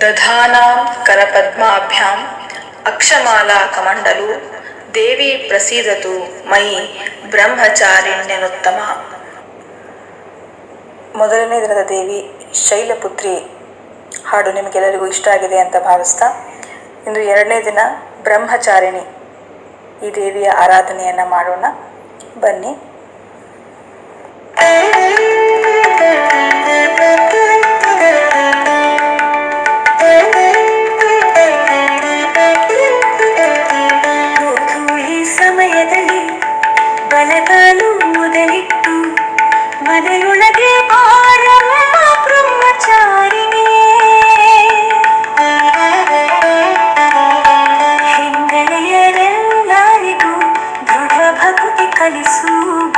ದಧಾನಾಂ ಕರಪದ್ಮಾಭ್ಯಾಂ ಅಕ್ಷಮಾಲಾ ಕಮಂಡಲು ದೇವಿ ಪ್ರಸೀದತು ಮಯಿ ಬ್ರಹ್ಮಚಾರಿಣ್ಯನುತ್ತಮ ಮೊದಲನೇ ದಿನದ ದೇವಿ ಶೈಲಪುತ್ರಿ ಹಾಡು ನಿಮಗೆಲ್ಲರಿಗೂ ಇಷ್ಟ ಆಗಿದೆ ಅಂತ ಭಾವಿಸ್ತಾ ಇಂದು ಎರಡನೇ ದಿನ ಬ್ರಹ್ಮಚಾರಿಣಿ ಈ ದೇವಿಯ ಆರಾಧನೆಯನ್ನು ಮಾಡೋಣ. ಬನ್ನಿ. ಬಲಗಾಲು ಮೊದಲಿಟ್ಟು ಮನೆಯೊಳಗೆ ಬಾರಮ್ಮ ಬ್ರಹ್ಮಚಾರಿಣಿ. ಹೆಂಗಳೆಯರೆಲ್ಲರಿಗೂ ದೃಢ ಭಕ್ತಿ ಕಲಿಸುವ.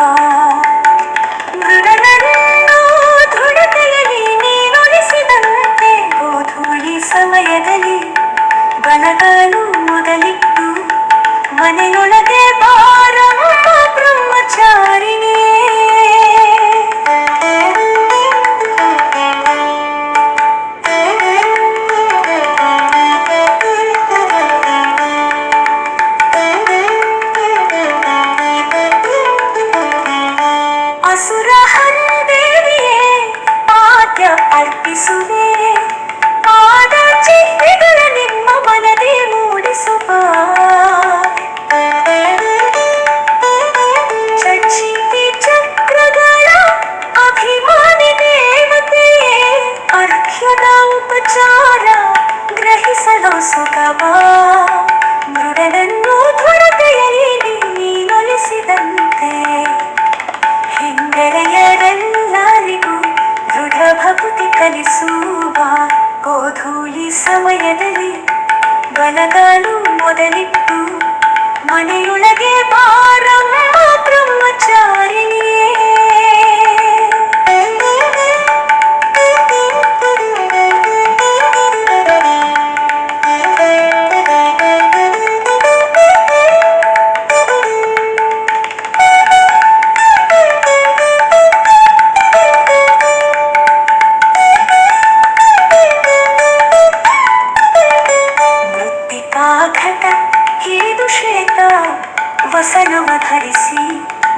ಮೃಡನನ್ನು ದೃಢತೆಯಲ್ಲಿ ನೀನುಳಿಸಿದಂತೆ ಗೋಧೂಳಿ ಸಮಯದಲ್ಲಿ ಬಲಗಾಲು ಮೊದಲಿಟ್ಟು, ಮನೆಯೊಳಗೆ ಗ್ರಹಿಸಲು ಸುಖವ. ಮೃಡನನ್ನು ದೃಢತೆಯಲ್ಲಿ ನೀನೊಲಿಸಿದಂತೆ. ಹೆಂಗಳೆಯರೆಲ್ಲರಿಗೂ ದೃಢ ಭಕ್ತಿ ಕಲಿಸುವ ಗೋಧೂಳಿ ಸಮಯದಲ್ಲಿ ಬಲಗಾಲು ಮೊದಲಿಟ್ಟು ಮನೆಯೊಳಗೆ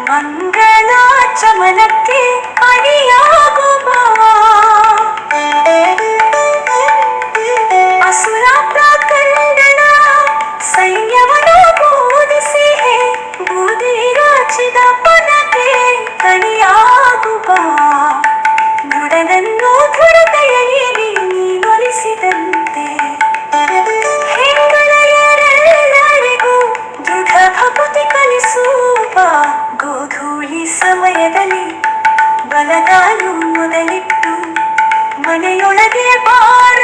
മംഗളാചമനത്തിൽ ಗೋಧೂಳಿ ಸಮಯದಲ್ಲಿ ಬಲಗಾಲು ಮೊದಲಿಟ್ಟು ಮನೆಯೊಳಗೆ ಬಾರ